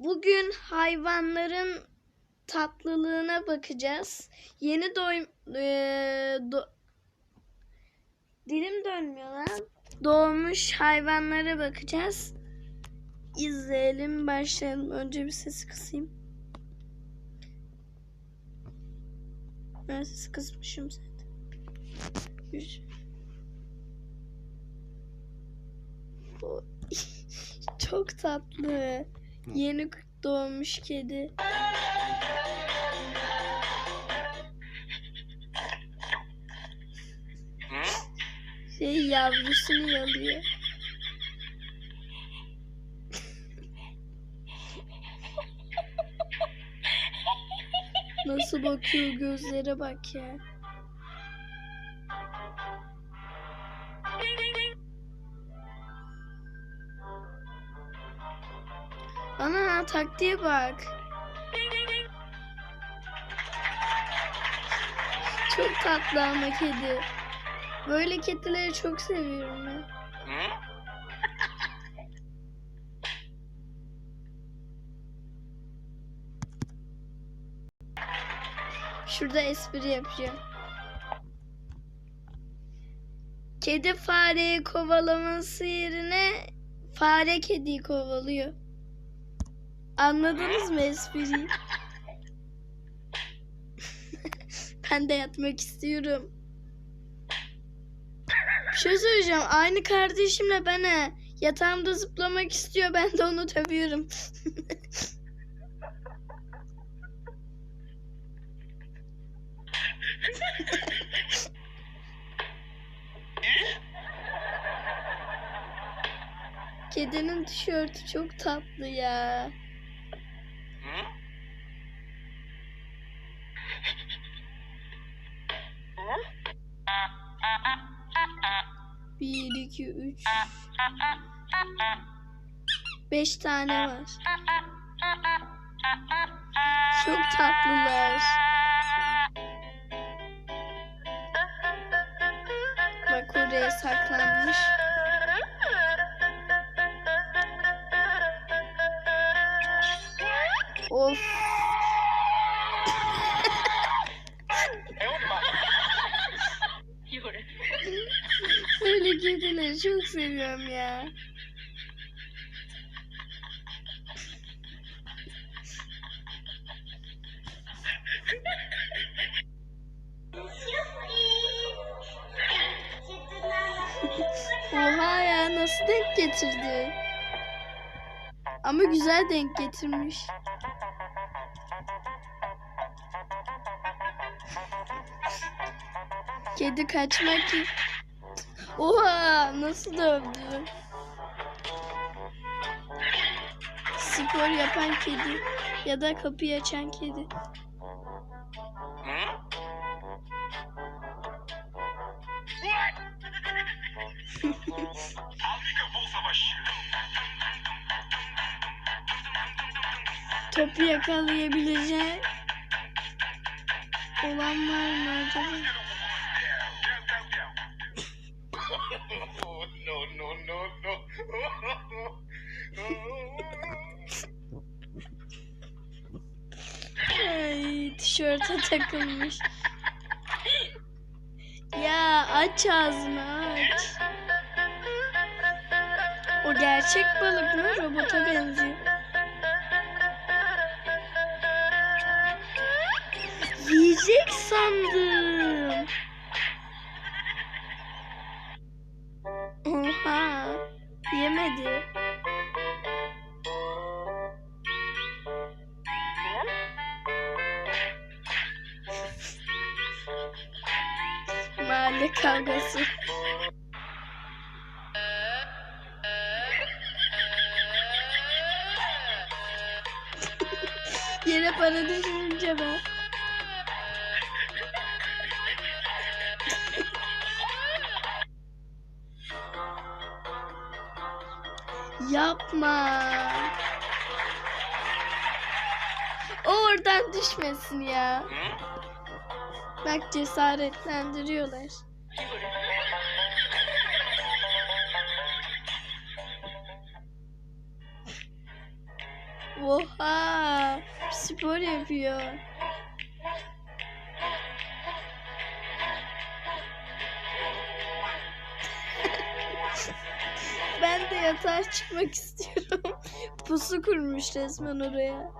Bugün hayvanların tatlılığına bakacağız. Yeni doy eee, do- dilim dönmüyor lan. Doğmuş hayvanlara bakacağız. İzleyelim, başlayalım. Önce bir sesi kısayım. Ben sesi kısmışım zaten. Çok tatlı. Yeni doğmuş kedi. Şey yavrusunu yalıyor. Nasıl bakıyor gözlere bak ya. Ana taktiğe bak. Çok tatlı ama kedi. Böyle kedileri çok seviyorum ben. Şurada espri yapacağım. Kedi fareyi kovalaması yerine fare kediyi kovalıyor. Anladınız mı espriyi? ben de yatmak istiyorum. Bir şey söyleyeceğim. Aynı kardeşimle ben he. Yatağımda zıplamak istiyor. Ben de onu dövüyorum. Kedinin tişörtü çok tatlı ya. Bir, iki, üç. Beş tane var. Çok tatlılar. Bak oraya saklanmış. Of. Böyle kedileri çok seviyorum ya. Oha ya nasıl denk getirdi? Ama güzel denk getirmiş. Kedi kaçmak Oha nasıl dövdü? Spor yapan kedi ya da kapıyı açan kedi. Topu yakalayabileceği olan var mı acaba? Tişörte takılmış. Ya aç ağzını aç. O gerçek balık mı? Robota benziyor. Yiyecek sandım. Oha. Yemedi. Mahalle kavgası. Yere para düşününce ben. Yapma. O oradan düşmesin ya. Bak cesaretlendiriyorlar. Oha! Spor yapıyor. ben de yatağa çıkmak istiyorum. Pusu kurmuş resmen oraya.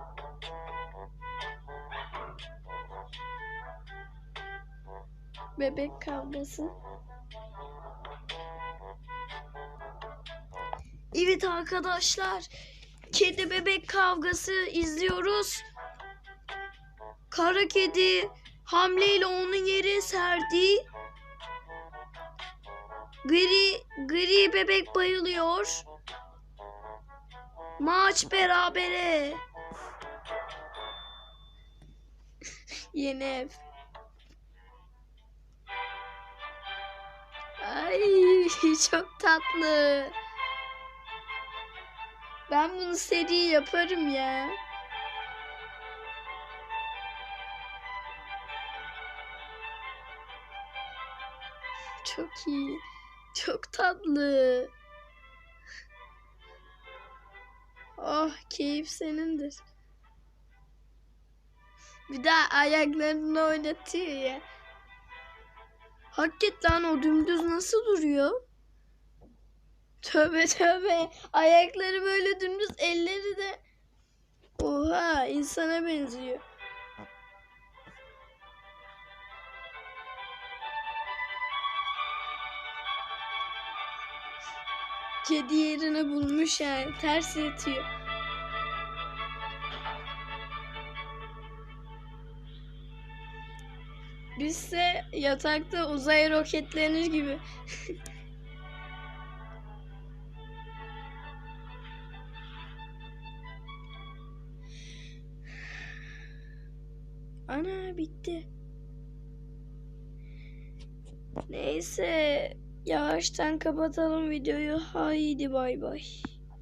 Bebek kavgası. Evet arkadaşlar. Kedi bebek kavgası izliyoruz. Kara kedi hamleyle onu yere serdi. Gri, gri bebek bayılıyor. Maç berabere. Yeni ev. Çok tatlı. Ben bunu seri yaparım ya. Çok iyi. Çok tatlı. Oh keyif senindir. Bir daha ayaklarını oynatıyor ya. Hakikaten o dümdüz nasıl duruyor? Tövbe tövbe. Ayakları böyle dümdüz, elleri de Oha, insana benziyor. Kedi yerini bulmuş yani. Ters yatıyor. Bizse yatakta uzay roketlenir gibi. Ana bitti. Neyse yavaştan kapatalım videoyu. Haydi bay bay.